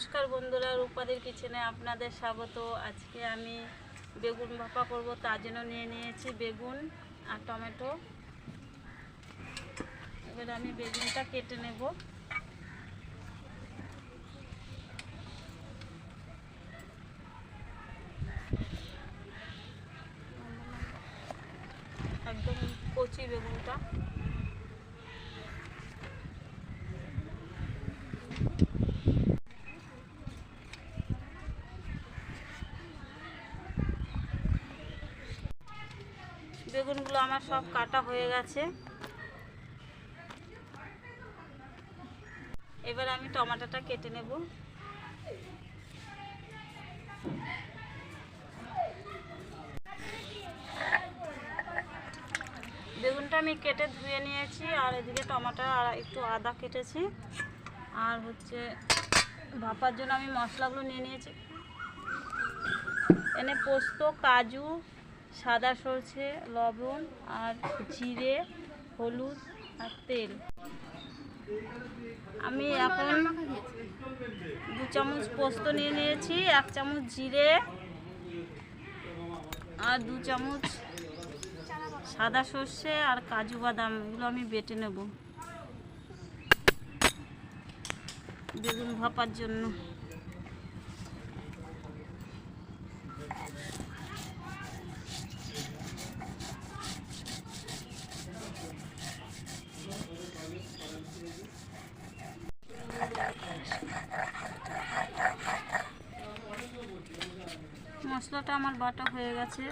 নমস্কার বন্ধুরা, রূপাদের কিচেনে আপনাদের স্বাগত। আজকে আমি বেগুন ভাপা করব তার জন্য নিয়ে নিয়েছি বেগুন আর টমেটো। এবার আমি বেগুনটা কেটে নেব একদম কচি বেগুনটা বেগুনগুলো আমার সব কাটা হয়ে গেছে। এবার আমি টমাটোটা কেটে নেব। বেগুনটা আমি কেটে ধুয়ে নিয়েছি, আর এদিকে টমাটো আর একটু আদা কেটেছি। আর হচ্ছে ভাপার জন্য আমি মশলাগুলো নিয়ে নিয়েছি। এনে পোস্ত, কাজু সাদা সর্ষে, লবণ আর জিরে, হলুদ আর তেল। আমি এখন দু চামচ পোস্ত নিয়ে নিয়েছি, এক চামচ জিরে আর দু চামচ সাদা সর্ষে আর কাজু বাদাম, এগুলো আমি বেটে নেব। বেগুন ভাপার জন্য। মশলাটা আমার বাটা হয়ে গেছে।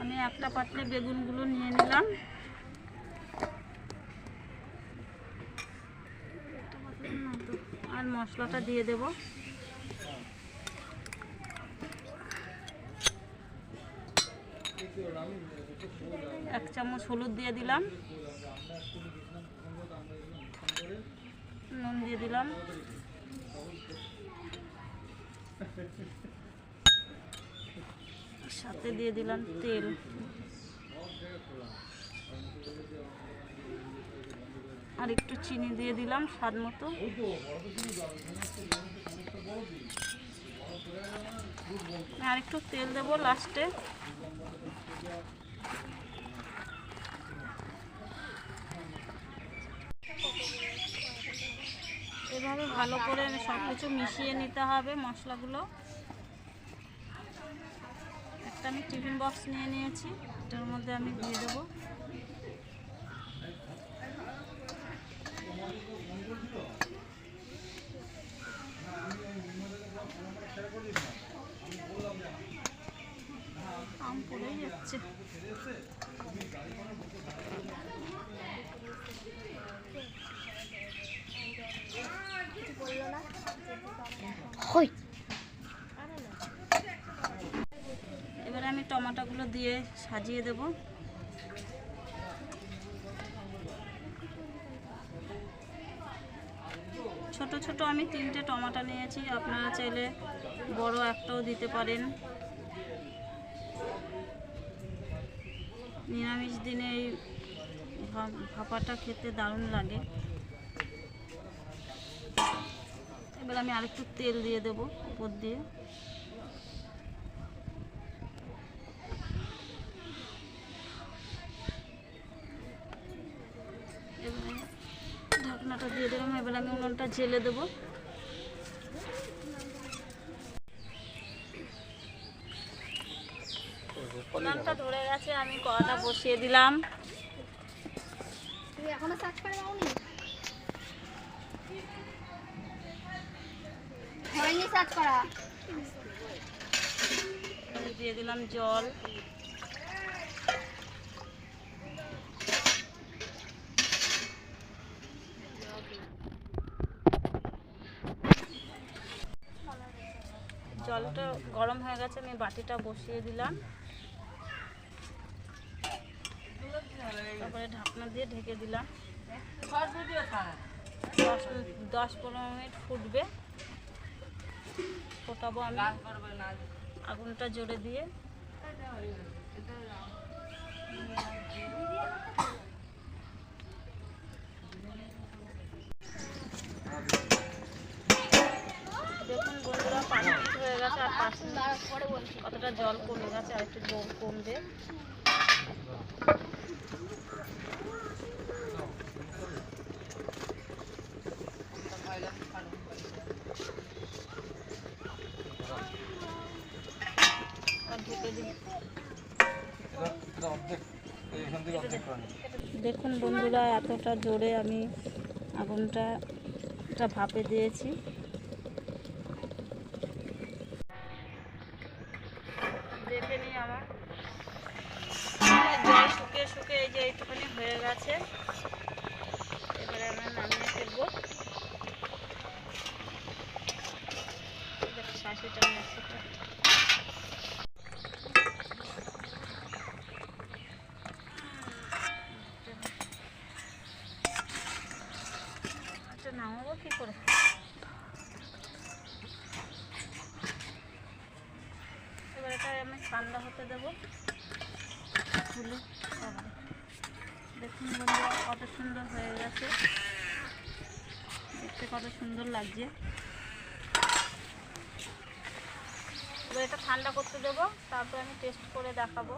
আমি একটা পাত্রে বেগুনগুলো নিয়ে নিলাম। আর মশলাটা দিয়ে দেব এক চামচ হলুদ দিয়ে দিলাম। নুন দিয়ে দিলাম। সাথে দিয়ে দিলাম তেল। আর একটু চিনি দিয়ে দিলাম স্বাদ মতো। আর একটু তেল দেবো লাস্টে। এভাবে ভালো করে সব কিছু মিশিয়ে নিতে হবে মশলাগুলো। একটা আমি টিফিন বক্স নিয়ে নিয়েছি, এটার মধ্যে আমি দিয়ে দেবো আম পড়েই যাচ্ছে হই টমেটোগুলো দিয়ে সাজিয়ে দেব। ছোট ছোট আমি তিনটে টমেটো নিয়েছি, আপনারা চাইলে বড় একটাও দিতে পারেন। নিরামিষ দিনে এই ভাপাটা খেতে দারুণ লাগে। এবার আমি আরেকটু তেল দিয়ে দেবো উপর দিয়ে এবারে ঢাকনাটা দিয়ে দিলাম এবার আমি উনুনটা জেলে দেবো। উনুনটা ধরে গেছে আমি কড়াটা বসিয়ে দিলাম। তুমি এখনও সার্চ করে পাওনি হয়নি সার্চ করা? দিয়ে দিলাম জল। জলটা গরম হয়ে গেছে, আমি বাটিটা বসিয়ে দিলাম। তারপরে ঢাকনা দিয়ে ঢেকে দিলাম। দশ দশ পনেরো মিনিট ফুটবে। ফোটাবো আমি। আগুনটা জোরে দিয়ে। অনেকটা জল কমে গেছে আর একটু জল কমবে আর। দেখুন বন্ধুরা, এতটা জোরে আমি আগুনটা ভাপে দিয়েছি শুকিয়ে এই যে এইটুখানি হয়ে গেছে। এবারে আমরা নামিয়ে ফেলব। শাশুটা আচ্ছা নামাবো কি করে? এবার এটা আমি ঠান্ডা হতে দেবো। খুলে দেখুন বন্ধুরা, কত সুন্দর হয়ে গেছে। দেখতে কত সুন্দর লাগছে। এটা ঠান্ডা করতে দেবো, তারপর আমি টেস্ট করে দেখাবো।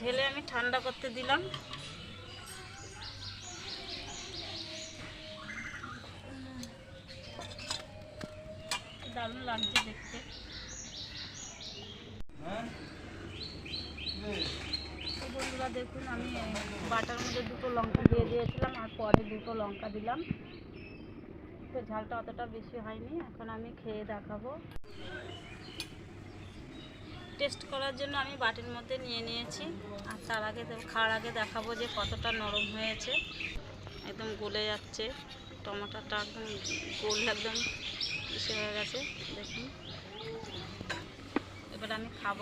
ঢেলে আমি ঠান্ডা করতে দিলাম। দারুণ লাগছে দেখতে হ্যাঁ? তো বন্ধুরা দেখুন আমি বাটার মধ্যে দুটো লঙ্কা দিয়ে দিয়েছিলাম আর পরে দুটো লঙ্কা দিলাম। তো ঝালটা অতটা বেশি হয়নি, এখন আমি খেয়ে দেখাবো। টেস্ট করার জন্য আমি বাটির মধ্যে নিয়ে নিয়েছি, আর তার আগে খাওয়ার আগে দেখাবো যে কতটা নরম হয়েছে। একদম গলে যাচ্ছে, টমাটোটা একদম গোল, একদম ইসে হয়ে গেছে, দেখুন। এবার আমি খাব।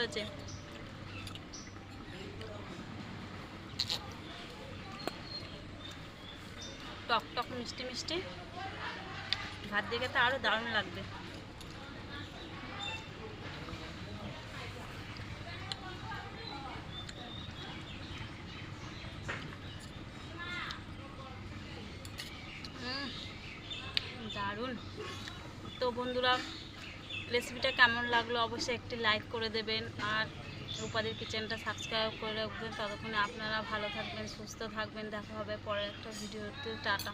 হয়েছে টক টক মিষ্টি মিষ্টি। ভাত দিয়ে খেতে আরও দারুণ লাগবে। দারুণ। তো বন্ধুরা রেসিপিটা কেমন লাগল অবশ্যই একটি লাইক করে দেবেন। আর রূপাদের কিচেনটা সাবস্ক্রাইব করে রাখবেন। ততক্ষণে আপনারা ভালো থাকবেন, সুস্থ থাকবেন। দেখা হবে পরের একটা ভিডিওতে টাটা।